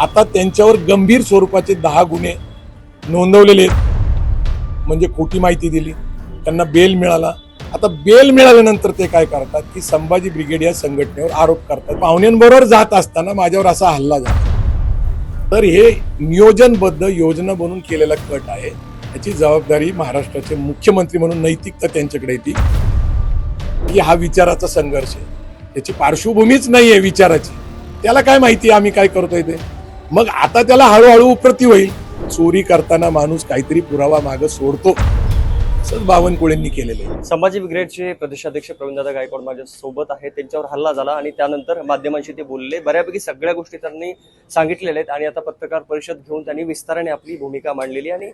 आता त्यांच्यावर गंभीर स्वरूपाचे दहा गुन्हे नोंदवलेले आहेत. म्हणजे खोटी माहिती दिली त्यांना बेल मिळाला. आता बेल मिळाल्यानंतर ते काय करतात की संभाजी ब्रिगेड या संघटनेवर आरोप करतात. पाहुण्यांबरोबर जात असताना माझ्यावर असा हल्ला झाला. तर हे नियोजनबद्ध योजना बनून केलेला कट आहे. याची जबाबदारी महाराष्ट्राचे मुख्यमंत्री म्हणून नैतिकता त्यांच्याकडे येते की हा विचाराचा संघर्ष आहे. त्याची पार्श्वभूमीच नाही आहे विचाराची. त्याला काय माहिती आहे आम्ही काय करतोय ते? मग आता त्याला हळूहळू प्रती होईल. चोरी करताना माणूस काहीतरी पुरावा मागे सोडतो. असंच बावनकुळेंनी केलेलं आहे. संभाजी ब्रिगेडचे प्रदेशाध्यक्ष प्रवीणदादा गायकवाड माझ्या सोबत आहे त्यांच्यावर हल्ला झाला आणि त्यानंतर माध्यमांशी ते बोलले. बऱ्यापैकी सगळ्या गोष्टी त्यांनी सांगितलेल्या आहेत आणि आता पत्रकार परिषद घेऊन त्यांनी विस्ताराने आपली भूमिका मांडलेली आणि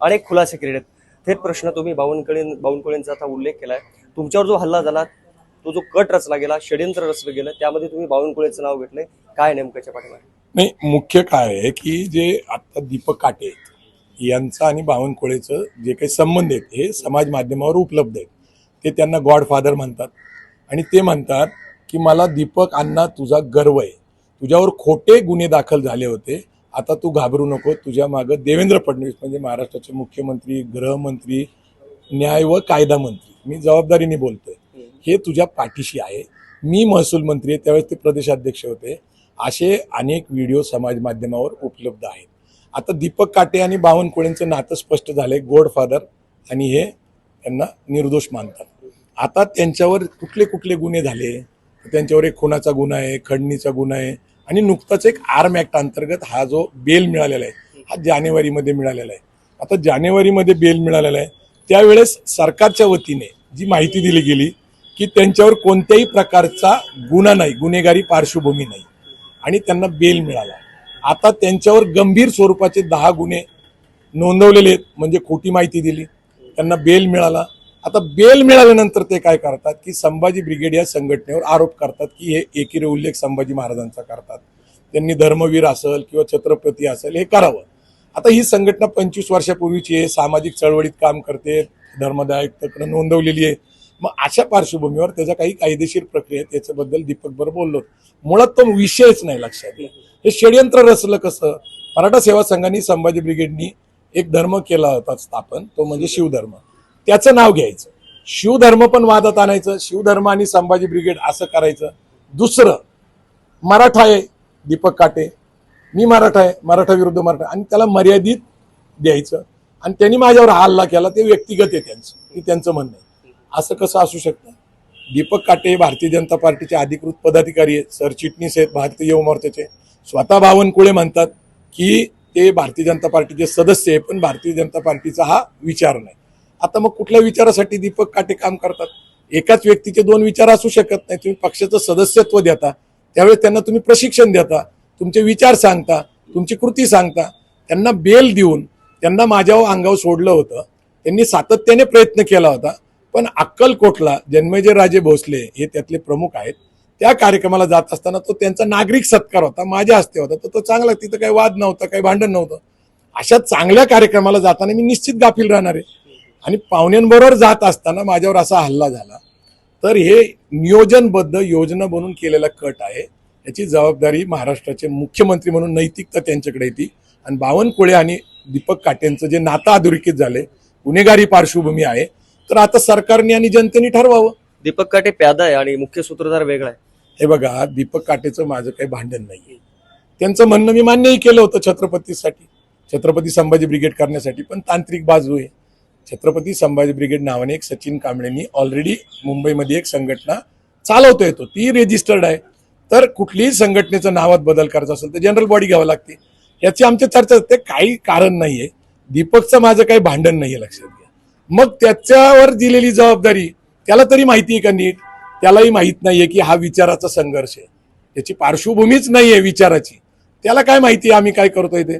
अनेक खुलासे केलेले आहेत. थेट प्रश्न तुम्ही बावनकुळे बावनकुळेंचा आता उल्लेख केलाय. तुमच्यावर जो हल्ला झाला तो जो कट रचला गेला षडयंत्र रचलं गेलं त्यामध्ये तुम्ही बावनकुळेचं नाव घेतलंय. काय नेमक्याच्या पाठीमागे? नाही मुख्य काय आहे की जे आता दीपक काटे आहेत यांचा आणि बावनकुळेचं जे काही संबंध आहेत हे समाज माध्यमावर उपलब्ध आहेत. ते त्यांना गॉडफादर म्हणतात. आणि ते म्हणतात की मला दीपक अण्णा तुझा गर्व आहे. तुझ्यावर खोटे गुन्हे दाखल झाले होते. आता तू घाबरू नको. तुझ्या मागं देवेंद्र फडणवीस म्हणजे महाराष्ट्राचे मुख्यमंत्री गृहमंत्री न्याय व कायदा मंत्री. मी जबाबदारीने बोलतोय. हे तुझ्या पाठीशी आहे. मी महसूल मंत्री आहे. त्यावेळेस ते प्रदेशाध्यक्ष होते. असे अनेक व्हिडिओ समाज माध्यमावर उपलब्ध आहेत. आता दीपक काटे आणि बावनकुळेंचं नातं स्पष्ट झालंय. गोड फादर आणि हे त्यांना निर्दोष मानतात. आता त्यांच्यावर कुठले कुठले गुन्हे झाले? त्यांच्यावर एक खुनाचा गुन्हा आहे खडणीचा गुन्हा आहे आणि नुकताच एक आर्म ॲक्ट अंतर्गत हा जो बेल मिळालेला आहे हा जानेवारीमध्ये मिळालेला आहे. आता जानेवारीमध्ये बेल मिळालेला आहे. त्यावेळेस सरकारच्या वतीने जी माहिती दिली गेली की त्यांच्यावर कोणत्याही प्रकारचा गुन्हा नाही गुन्हेगारी पार्श्वभूमी नाही. आणि त्यांना बेल मिळाला. आता त्यांच्यावर गंभीर स्वरूपाचे दहा गुन्हे नोंदवलेले आहेत. म्हणजे खोटी माहिती दिली. त्यांना बेल मिळाला. आता बेल मिळाल्यानंतर ते काय करतात की संभाजी ब्रिगेड या संघटनेवर आरोप करतात की हे एकीरे उल्लेख संभाजी महाराजांचा करतात. त्यांनी धर्मवीर असेल किंवा छत्रपती असेल हे करावं. आता ही संघटना पंचवीस वर्षापूर्वीची आहे. सामाजिक चळवळीत काम करते. धर्मदायककडे नोंदवलेली आहे. मग अशा पार्श्वभूमीवर त्याच्या काही कायदेशीर प्रक्रिया त्याच्याबद्दल दीपक बरोबर बोललो. मुळात तो विषयच नाही लक्षात हे षडयंत्र रचलं कसं? मराठा सेवा संघाने संभाजी ब्रिगेडनी एक धर्म केला होता स्थापन तो म्हणजे शिवधर्म. त्याचं नाव घ्यायचं. शिवधर्म पण वादात आणायचं शिवधर्म आणि संभाजी ब्रिगेड असं करायचं. दुसरं मराठा आहे दीपक काटे. मी मराठा आहे मराठा विरुद्ध मराठा. आणि त्याला मर्यादित द्यायचं. आणि त्यांनी माझ्यावर हल्ला केला ते व्यक्तिगत आहे त्यांचं. हे त्यांचं म्हणणं आहे. असं कसं असू शकतं? दीपक काटे हे भारतीय जनता पार्टीचे अधिकृत पदाधिकारी आहेत. सरचिटणीस आहेत भारतीय युवा मोर्चाचे. स्वतः बावनकुळे म्हणतात की ते भारतीय जनता पार्टीचे सदस्य आहे पण भारतीय जनता पार्टीचा हा विचार नाही. आता मग कुठल्या विचारासाठी दीपक काटे काम करतात? एकाच व्यक्तीचे दोन विचार असू शकत नाही. तुम्ही पक्षाचं सदस्यत्व देता त्यावेळेस त्यांना तुम्ही प्रशिक्षण देता तुमचे विचार सांगता तुमची कृती सांगता त्यांना बेल देऊन त्यांना माझ्या अंगावर सोडलं होतं त्यांनी सातत्याने प्रयत्न केला होता. पण अक्कलकोटला जन्मेजय राजे भोसले हे त्यातले प्रमुख आहेत. त्या कार्यक्रमाला जात असताना तो त्यांचा नागरिक सत्कार होता माझ्या हस्ते होता. तर तो चांगला तिथं काही वाद नव्हता काही भांडण नव्हतं. अशा चांगल्या कार्यक्रमाला जाताना मी निश्चित गाफील राहणार आहे. आणि पाहुण्यांबरोबर जात असताना माझ्यावर असा हल्ला झाला. तर हे नियोजनबद्ध योजना बनून केलेला कट आहे. याची जबाबदारी महाराष्ट्राचे मुख्यमंत्री म्हणून नैतिकता त्यांच्याकडे येते. आणि बावनकुळे आणि दीपक काटेंचं जे नातं अधोरेखित झाले गुन्हेगारी पार्श्वभूमी आहे. तर आता सरकारने आणि जनतेने ठरवावं. दीपक काटे प्यादा आहे आणि मुख्य सूत्रधार वेगळा आहे. हे बघा दीपक काटेचं माझं काही भांडण नाहीये. त्यांचं म्हणणं मी मान्यही केलं होतं छत्रपतीसाठी. छत्रपती संभाजी ब्रिगेड करण्यासाठी पण तांत्रिक बाजू आहे. छत्रपती संभाजी ब्रिगेड नावाने एक सचिन कांबळेंनी ऑलरेडी मुंबईमध्ये एक संघटना चालवता येतो ती रेजिस्टर्ड आहे. तर कुठलीही संघटनेचं नावात बदल करायचा असेल तर जनरल बॉडी घ्यावं लागते. याची आमच्या चर्चा ते काही कारण नाहीये. दीपकचं माझं काही भांडण नाहीये लक्षात घ्या. मग त्याच्यावर दिलेली जबाबदारी त्याला तरी माहिती आहे का नीट? त्यालाही माहीत नाहीये की हा विचाराचा संघर्ष आहे. त्याची पार्श्वभूमीच नाहीये विचाराची. त्याला काय माहिती आहे आम्ही काय करतोय ते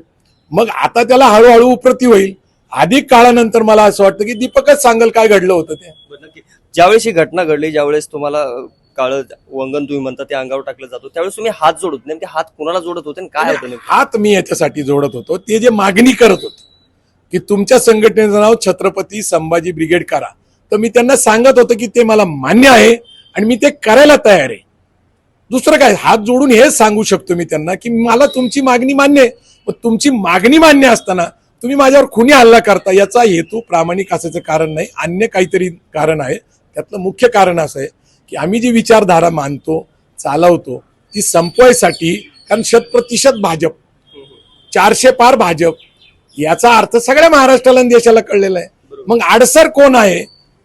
मग आता त्याला हळूहळू उपरती होईल. अधिक काळानंतर मला असं वाटतं की दीपकच सांगेल काय घडलं होतं ते. ज्यावेळेस ही घटना घडली ज्यावेळेस तुम्हाला काळं वंगण तुम्ही म्हणता ते अंगावर टाकलं जातो त्यावेळेस तुम्ही हात जोडत नेमके हात कोणाला जोडत होते आणि काय होतं हात मी याच्यासाठी जोडत होतो. ते जे मागणी करत होते की तुमच्या संघटनेचं नाव छत्रपती संभाजी ब्रिगेड करा. तर मी त्यांना सांगत होतं की ते मला मान्य आहे आणि मी ते करायला तयार आहे. दुसरं काय हात जोडून हे सांगू शकतो मी त्यांना की मला तुमची मागणी मान्य आहे. पण तुमची मागणी मान्य असताना तुम्ही माझ्यावर खुनी हल्ला करता याचा हेतू प्रामाणिक असायचं कारण नाही. अन्य काहीतरी कारण आहे. त्यातलं मुख्य कारण असं आहे की आम्ही जी विचारधारा मानतो चालवतो ती संपवायसाठी कारण शतप्रतिशत भाजप चारशे पार भाजप याचा अर्थ सगळ्या महाराष्ट्राला आणि देशाला कळलेला आहे. मग आडसर कोण आहे?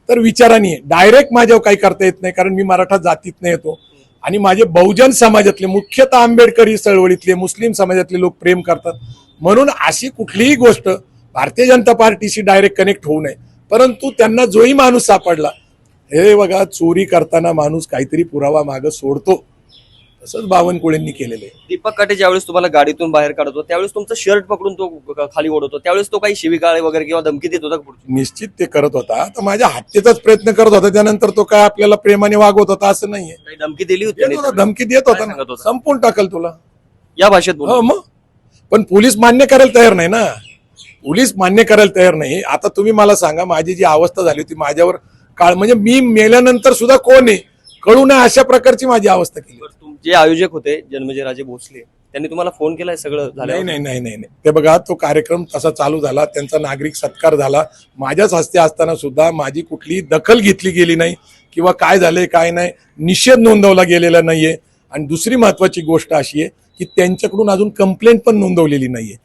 तर विचाराने डायरेक्ट माझ्यावर काही करता येत नाही कारण मी मराठा जातीतनं येतो. आणि माझे बहुजन समाजातले मुख्यतः आंबेडकरी चळवळीतले मुस्लिम समाजातले लोक प्रेम करतात. म्हणून अशी कुठलीही गोष्ट भारतीय जनता पार्टीशी डायरेक्ट कनेक्ट होऊ नये. परंतु त्यांना जोही माणूस सापडला. हे बघा चोरी करताना माणूस काहीतरी पुरावा मागं सोडतो. तसंच बावनकुळेंनी केलेलं आहे. दीपक काटे ज्यावेळेस तुम्हाला गाडीतून बाहेर काढतो त्यावेळेस तुमचं शर्ट पकडून तो खाली ओढवतो त्यावेळेस तो काही शिवीगाळ वगैरे किंवा धमकी देत होता का पुढची? निश्चित ते करत होता तर माझ्या हत्येचाच प्रयत्न करत होता त्यानंतर तो काय आपल्याला प्रेमाने वागवत होता असं नाहीये. काही धमकी दिली होती देत? धमकी देत होता काय ना. सांगत होता? संपून टाकल तुला. या भाषेत हो मग. पण पोलीस मान्य करायला तयार नाही ना. पोलीस मान्य करायला तयार नाही. आता तुम्ही मला सांगा माझी जी अवस्था झाली होती माझ्यावर काळ म्हणजे मी मेल्यानंतर सुद्धा कोण आहे? कळू नये अशा प्रकारची माझी अवस्था केली जे आयोजक होते जन्मजे राजे भोसले त्यांनी तुम्हाला फोन केलाय सगळं नाही झालं नाही नाही नाही नाही. ते बघा तो कार्यक्रम तसा चालू झाला त्यांचा नागरिक सत्कार झाला. माझ्याच हस्ते असताना सुद्धा माझी कुठलीही दखल घेतली गेली नाही किंवा काय झालंय काय नाही निषेध नोंदवला गेलेला नाहीये. आणि दुसरी महत्वाची गोष्ट अशी आहे की त्यांच्याकडून अजून कंप्लेंट पण नोंदवलेली नाहीये.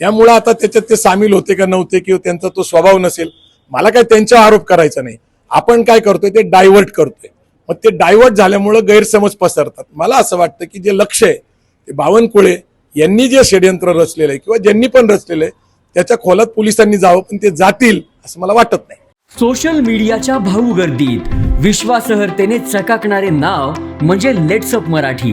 त्यामुळं आता त्याच्यात ते सामील होते का नव्हते किंवा त्यांचा तो स्वभाव नसेल मला काय त्यांच्यावर आरोप करायचा नाही. आपण काय करतोय ते डायव्हर्ट करतोय. मग ते डायव्हर्ट झाल्यामुळं गैरसमज पसरतात. मला असं वाटतं की जे लक्ष आहे ते बावनकुळे यांनी जे षडयंत्र रचलेलं आहे किंवा ज्यांनी पण रचलेलं आहे त्याच्या खोलात पोलिसांनी जावं पण ते जातील असं मला वाटत नाही. सोशल मीडियाच्या भाऊ गर्दीत विश्वासार्हतेने चकाकणारे नाव म्हणजे लेट्सअप मराठी.